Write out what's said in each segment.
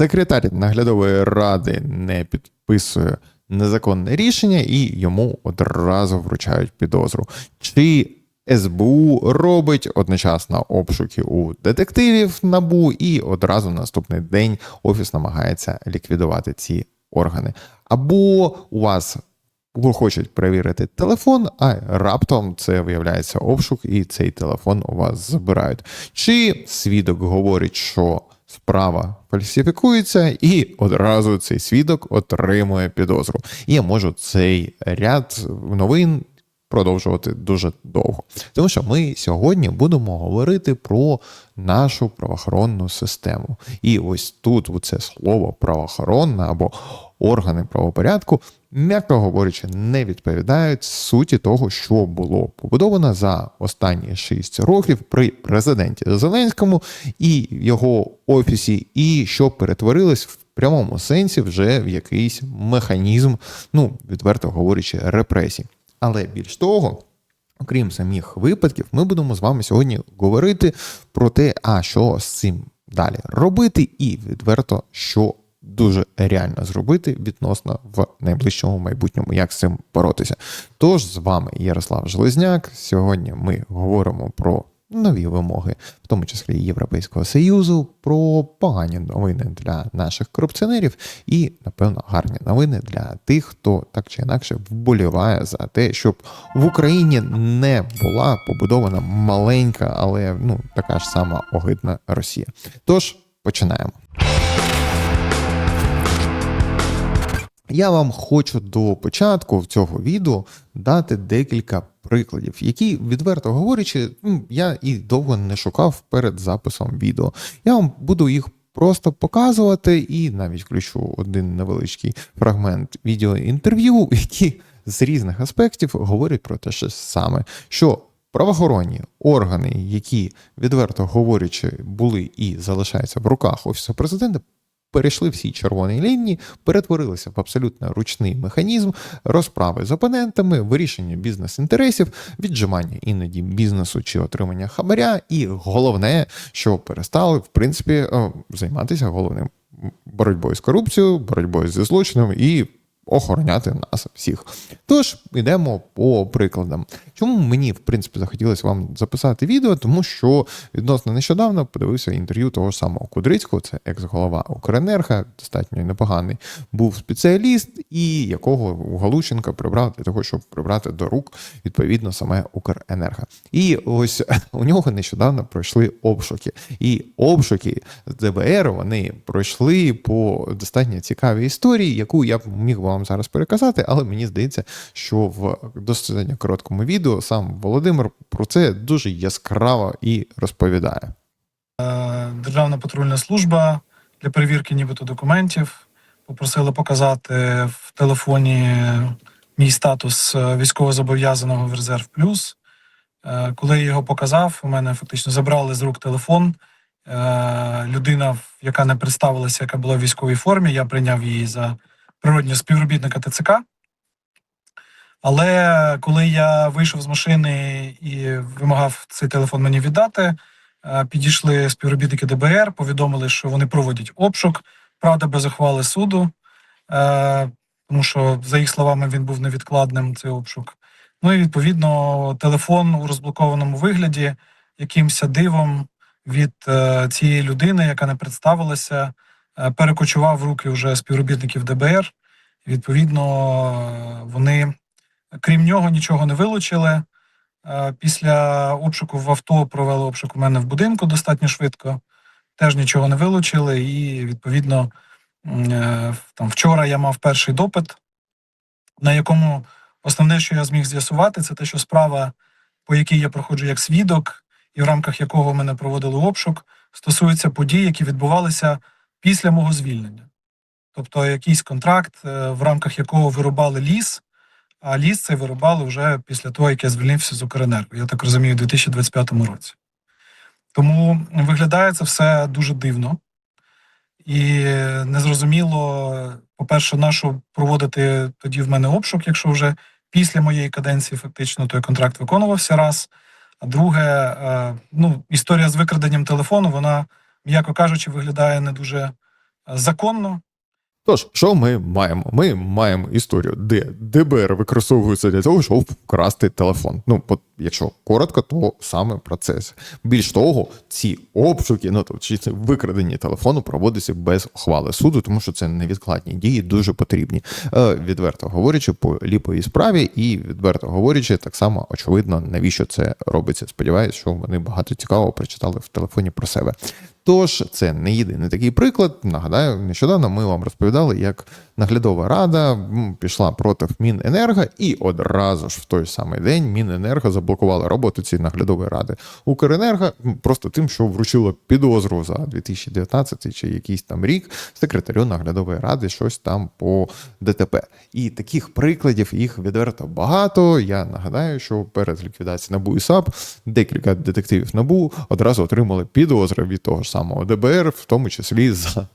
секретар наглядової ради не підписує незаконне рішення і йому одразу вручають підозру. Чи СБУ робить одночасно обшуки у детективів НАБУ, і одразу наступний день офіс намагається ліквідувати ці органи. Або у вас хочуть перевірити телефон, а раптом це виявляється обшук, і цей телефон у вас забирають. Чи свідок говорить, що справа фальсифікується, і одразу цей свідок отримує підозру. І я можу цей ряд новин продовжувати дуже довго. Тому що ми сьогодні будемо говорити про нашу правоохоронну систему. І ось тут це слово правоохоронна або органи правопорядку, м'яко говорячи, не відповідають суті того, що було побудовано за останні 6 років при президенті Зеленському і його офісі, і що перетворилось в прямому сенсі вже в якийсь механізм, ну відверто говорячи, репресій. Але більш того, окрім самих випадків, ми будемо з вами сьогодні говорити про те, а що з цим далі робити, і відверто, що дуже реально зробити відносно в найближчому майбутньому, як з цим боротися. Тож з вами Ярослав Железняк. Сьогодні ми говоримо про нові вимоги, в тому числі Європейського союзу, про погані новини для наших корупціонерів і, напевно, гарні новини для тих, хто так чи інакше вболіває за те, щоб в Україні не була побудована маленька, але ну така ж сама огидна Росія. Тож починаємо. Я вам хочу до початку цього відео дати декілька прикладів, які, відверто говорячи, я і довго не шукав перед записом відео. Я вам буду їх просто показувати і навіть включу один невеличкий фрагмент відеоінтерв'ю, які з різних аспектів говорять про те, що саме що. Правоохоронні органи, які відверто говорячи, були і залишаються в руках офісу президента, перейшли всі червоні лінії, перетворилися в абсолютно ручний механізм розправи з опонентами, вирішення бізнес-інтересів, віджимання іноді бізнесу чи отримання хабаря, і головне, що перестали в принципі е, займатися головним боротьбою з корупцією, боротьбою зі злочином і охороняти нас всіх. Тож йдемо по прикладам. Чому мені в принципі захотілося вам записати відео? Тому що відносно нещодавно подивився інтерв'ю того ж самого Кудрицького, це екс-голова Укренерго, достатньо непоганий був спеціаліст, і якого Галущенка прибрав для того, щоб прибрати до рук відповідно саме Укренерго. І ось у нього нещодавно пройшли обшуки. І обшуки з ДБР вони пройшли по достатньо цікавій історії, яку я б міг вам зараз переказати, але мені здається, що в достатньо короткому відео сам Володимир про це дуже яскраво і розповідає. Е, Державна патрульна служба для перевірки нібито документів попросили показати в телефоні мій статус е, військовозобов'язаного в резерв плюс. Е, Коли я його показав, у мене фактично забрали з рук телефон. Людина, яка не представилася, яка була в військовій формі, я прийняв її за природнього співробітника ТЦК. Але коли я вийшов з машини і вимагав цей телефон мені віддати, е, підійшли співробітники ДБР, повідомили, що вони проводять обшук, правда, без ухвали суду, е, тому що, за їх словами, він був невідкладним цей обшук. Ну і відповідно телефон у розблокованому вигляді якимся дивом від е, цієї людини, яка не представилася, перекочував в руки вже співробітників ДБР. Відповідно, е, вони, крім нього, нічого не вилучили. Е, Після обшуку в авто провели обшук у мене в будинку достатньо швидко. Теж нічого не вилучили, і відповідно е, там вчора я мав перший допит, на якому основне, що я зміг з'ясувати, це те, що справа, по якій я проходжу як свідок, і в рамках якого мене проводили обшук, стосується подій, які відбувалися після мого звільнення. Тобто якийсь контракт, е, в рамках якого вирубали ліс, а ліс цей вирубали вже після того, як я звільнився з Укренерго, я так розумію, у 2025 році. Тому виглядає це все дуже дивно. І незрозуміло, по-перше, нащо проводити тоді в мене обшук, якщо вже після моєї каденції фактично той контракт виконувався раз. А друге, е, ну, історія з викраденням телефону, вона, м'яко кажучи, виглядає не дуже законно. Тож, що ми маємо? Ми маємо історію, де ДБР використовується для того, щоб вкрасти телефон. Ну, от, якщо коротко, то саме про це. Більш того, ці обшуки, ну тобто чи це викрадення телефону проводяться без ухвали суду, тому що це невідкладні дії, дуже потрібні. Е, відверто говорячи, по ліповій справі, і відверто говорячи, так само очевидно, навіщо це робиться. Сподіваюсь, що вони багато цікавого прочитали в телефоні про себе. Тож це не єдиний такий приклад. Нагадаю, нещодавно ми вам розповідали, як наглядова рада пішла проти Міненерго, і одразу ж в той самий день Міненерго заблокувала роботу цієї наглядової ради Укренерго просто тим, що вручило підозру за 2019 чи якийсь там рік секретарю наглядової ради щось там по ДТП. І таких прикладів їх відверто багато. Я нагадаю, що перед ліквідацією НАБУ і САП декілька детективів НАБУ одразу отримали підозри від того ж самого ДБР, в тому числі за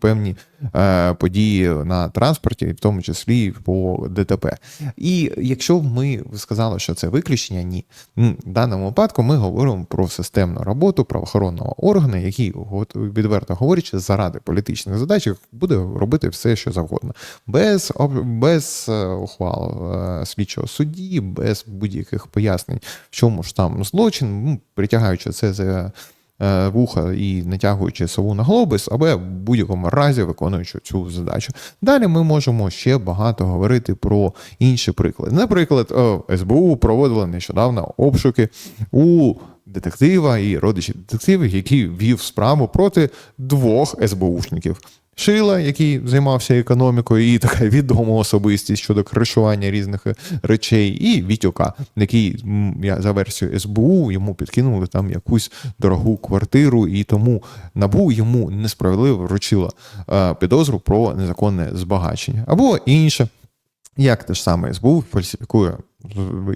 певні е, події на транспорті, в тому числі по ДТП. І якщо ми сказали, що це виключення, ні. В даному випадку ми говоримо про системну роботу правоохоронного органу, який, відверто говорячи, заради політичних задач буде робити все, що завгодно, без, без е, ухвал е, слідчого судді, без будь-яких пояснень, в чому ж там злочин, притягаючи це за вуха і натягуючи сову на глобус, або в будь-якому разі виконуючи цю задачу. Далі ми можемо ще багато говорити про інші приклади. Наприклад, е, СБУ проводила нещодавно обшуки у детектива і родичів детективів, який вів справу проти двох СБУшників. Шила, який займався економікою, і така відома особистість щодо кришування різних е, речей, і Вітюка, який я за версією СБУ йому підкинули там якусь дорогу квартиру, і тому набу йому несправедливо вручила е, підозру про незаконне збагачення. Або інше, як те ж саме СБУ фальсифікує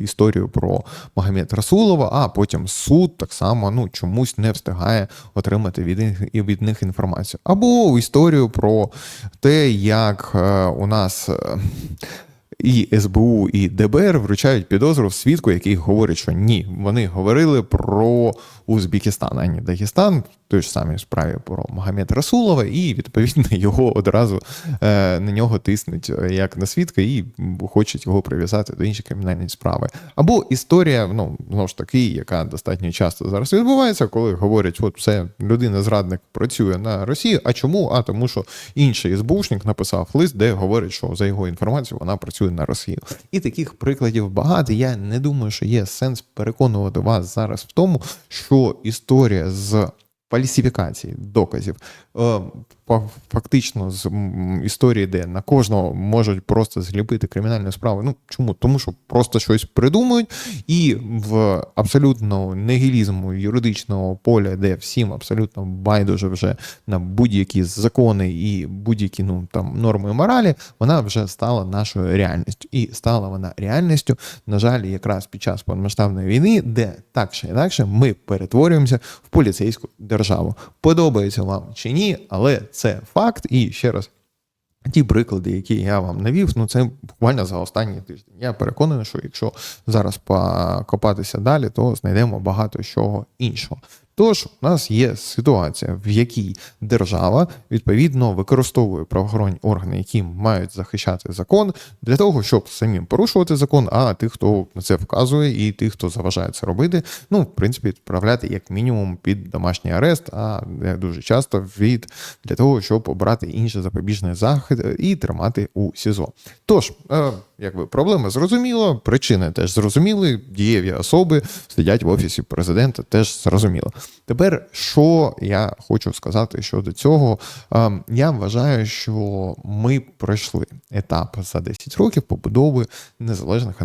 історію про Магомед Расулова, а потім суд так само ну, чомусь не встигає отримати від них, від них інформацію. Або історію про те, як е, у нас. е, І СБУ, і ДБР вручають підозру в свідку, який говорить, що ні, вони говорили про Узбекистан, а не Дагестан, той ж самій справі про Магомед Расулова, і відповідно його одразу е, на нього тиснуть е, як на свідка і хочуть його прив'язати до іншої кримінальної справи. Або історія, ну знову ж таки, яка достатньо часто зараз відбувається, коли говорять, от все, людина-зрадник працює на Росію. А чому? А тому, що інший СБУшник написав лист, де говорить, що за його інформацією вона працює на Росію. І таких прикладів багато. Я не думаю, що є сенс переконувати вас зараз в тому, що історія з фальсифікації доказів. Фактично з історії, де на кожного можуть просто зліпити кримінальну справу. Ну чому? Тому що просто щось придумують, і в абсолютно нігілізму юридичного поля, де всім абсолютно байдуже вже на будь-які закони і будь-які ну там норми моралі, вона вже стала нашою реальністю. І стала вона реальністю, на жаль, якраз під час повномасштабної війни, де так чи інакше ми перетворюємося в поліцейську державу. Подобається вам чи ні, але це факт. І ще раз. Ті приклади, які я вам навів, ну це буквально за останній тиждень. Я переконаний, що якщо зараз покопатися далі, то знайдемо багато чого іншого. Тож у нас є ситуація, в якій держава відповідно використовує правоохоронні органи, які мають захищати закон, для того, щоб самим порушувати закон, а тих, хто на це вказує, і тих, хто заважає це робити, ну в принципі, відправляти як мінімум під домашній арест, а дуже часто від для того, щоб обрати інший запобіжний захід і тримати у СІЗО. Тож, е, якби проблема зрозуміла, причини теж зрозуміли, дієві особи сидять в офісі президента, теж зрозуміло. Тепер, що я хочу сказати щодо цього, Е, я вважаю, що ми пройшли етап за 10 років побудови незалежних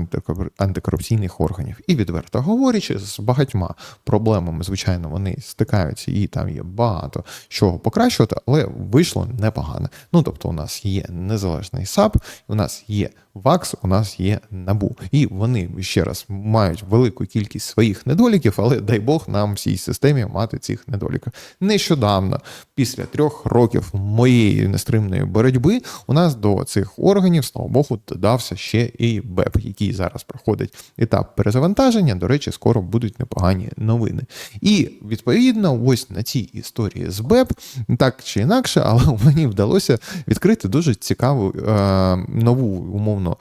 антикорупційних органів. І відверто говорячи, з багатьма проблемами, звичайно, вони стикаються, і там є багато чого покращувати, але вийшло непогано. Ну тобто, у нас є незалежний САП, у нас є ВАКС, ВАКС, у нас є набу. І вони ще раз мають велику кількість своїх недоліків, але дай Бог нам в цій системі мати цих недоліків. Нещодавно, після трьох років моєї нестримної боротьби, у нас до цих органів, слава Богу, додався ще і БЕП, який зараз проходить етап перезавантаження. До речі, скоро будуть непогані новини. І відповідно, ось на цій історії з БЕП, так чи інакше, але мені вдалося відкрити дуже цікаву е, нову умовно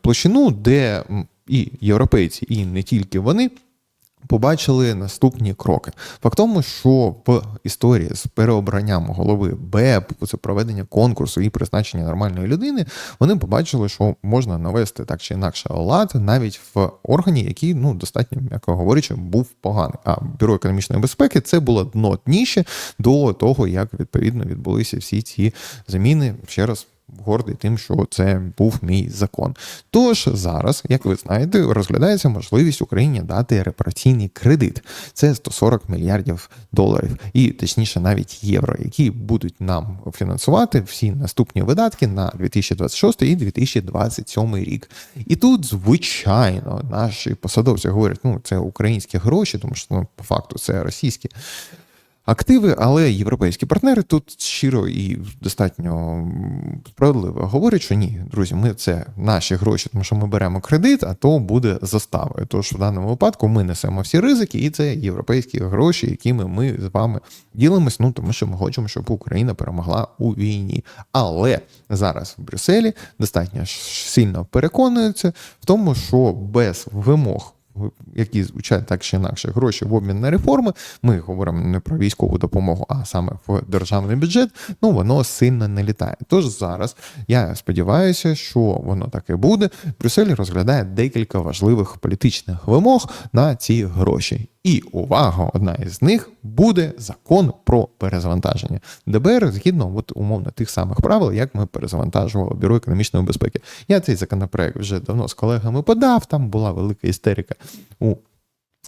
площину, де і європейці, і не тільки вони. Побачили наступні кроки. Факт тому, що в історії з переобранням голови БЕП, це проведення конкурсу і призначення нормальної людини, вони побачили, що можна навести так чи інакше лад навіть в органі, який, ну достатньо, м'яко говорячи, був поганий. А бюро економічної безпеки це було дно дніще до того, як відповідно відбулися всі ці заміни. Ще раз гордий тим, що це був мій закон. Тож зараз, як ви знаєте, розглядається можливість Україні дати репараційний кредит. Це 140 мільярдів доларів, і точніше навіть євро, які будуть нам фінансувати всі наступні видатки на 2026 і 2027 рік. І тут, звичайно, наші посадовці говорять, ну це українські гроші, тому що ну, по факту це російські активи, але європейські партнери тут щиро і достатньо справедливо говорять, що ні, друзі, ми це наші гроші, тому що ми беремо кредит, а то буде заставою. Тож в даному випадку ми несемо всі ризики, і це європейські гроші, якими ми з вами ділимось. Ну тому що ми хочемо, щоб Україна перемогла у війні. Але зараз в Брюсселі достатньо сильно переконуються в тому, що без вимог які звучать так чи інакше гроші в обмін на реформи. Ми говоримо не про військову допомогу, а саме в державний бюджет. Ну воно сильно не літає. Тож зараз я сподіваюся, що воно так і буде. Брюссель розглядає декілька важливих політичних вимог на ці гроші. І увага, одна із них буде закон про перезавантаження. ДБР згідно от, умовно тих самих правил, як ми перезавантажували бюро економічної безпеки. Я цей законопроект вже давно з колегами подав. Там була велика істерика у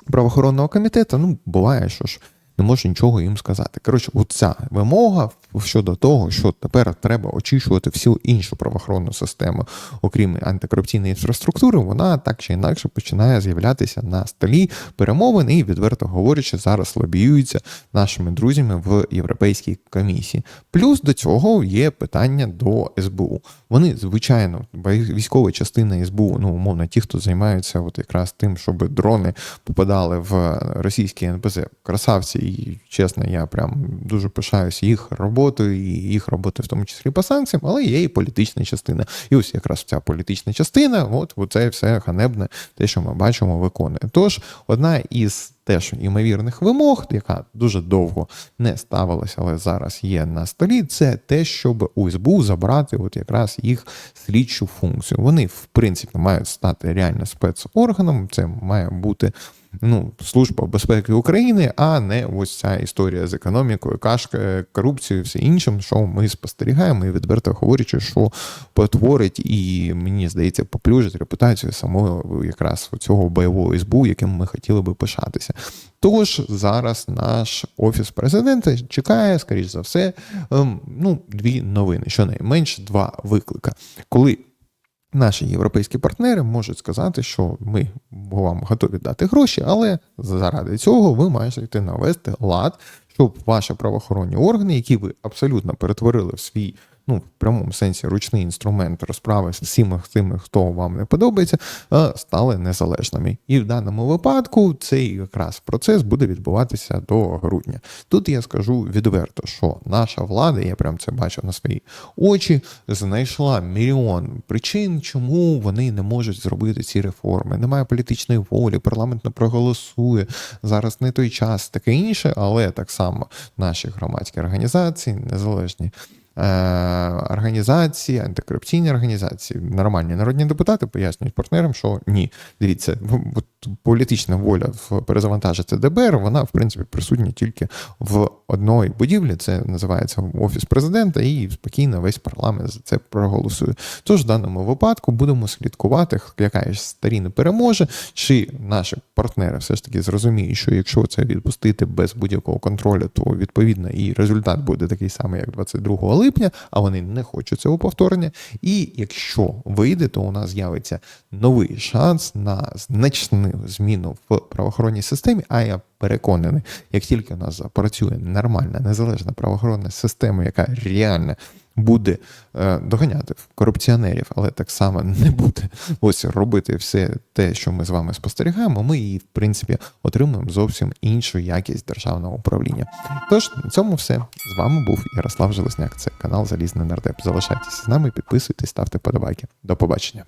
правоохоронного комітету. Ну, буває, що ж не можу нічого їм сказати. Коротше, оця вимога щодо того, що тепер треба очищувати всю іншу правоохоронну систему, окрім антикорупційної інфраструктури, вона так чи інакше починає з'являтися на столі перемовин і, відверто говорячи, зараз лобіюється нашими друзями в Європейській комісії. Плюс до цього є питання до СБУ. Вони, звичайно, військова частина СБУ, ну умовно, ті, хто займаються от якраз тим, щоб дрони попадали в російські НПЗ, красавці, і чесно, я прям дуже пишаюсь їх роботою і їх роботою, в тому числі по санкціям, але є і політична частина. І ось якраз ця політична частина, от це все ганебне, те, що ми бачимо, виконує. Тож одна із теж ймовірних вимог, яка дуже довго не ставилася, але зараз є на столі, це те, щоб у СБУ забрати от якраз їх слідчу функцію. Вони, в принципі, мають стати реально спецорганом. Це має бути. Ну, служба безпеки України, а не ось ця історія з економікою, кашка, корупцією, все іншим, що ми спостерігаємо, і відверто говорячи, що потворить і мені здається, поплюжить репутацію самого якраз цього бойового СБУ, яким ми хотіли би пишатися. Тож зараз наш офіс президента чекає, скоріш за все, ем, ну, дві новини, щонайменше два виклика. Коли Наші європейські партнери можуть сказати, що ми вам готові дати гроші, але заради цього ви маєте навести лад, щоб ваші правоохоронні органи, які ви абсолютно перетворили в свій ну, в прямому сенсі ручний інструмент розправи з всіма тими, хто вам не подобається, стали незалежними. І в даному випадку цей якраз процес буде відбуватися до грудня. Тут я скажу відверто, що наша влада, я прям це бачив на свої очі, знайшла мільйон причин, чому вони не можуть зробити ці реформи. Немає політичної волі, парламент не проголосує. Зараз не той час, таке інше, але так само наші громадські організації, незалежні. Е, організації, антикорупційні організації, нормальні народні депутати пояснюють партнерам, що ні. Дивіться, політична воля перезавантажити ДБР, вона в принципі присутня тільки в одної будівлі. Це називається офіс президента, і спокійно весь парламент за це проголосує. Тож в даному випадку будемо слідкувати, яка ж старі не переможе, чи наші партнери все ж таки зрозуміють, що якщо це відпустити без будь-якого контролю, то відповідно і результат буде такий самий, як 22 липня, а вони не хочуть цього повторення. І якщо вийде, то у нас з'явиться новий шанс на значну зміну в правоохоронній системі. А я переконаний, як тільки у нас запрацює нормальна незалежна правоохоронна система, яка реально буде е, доганяти корупціонерів, але так само не буде ось робити все те, що ми з вами спостерігаємо. Ми і в принципі отримуємо зовсім іншу якість державного управління. Тож на цьому все з вами був Ярослав Железняк. Це канал Залізний Нардеп. Залишайтеся з нами, підписуйтесь, ставте подобайки. До побачення.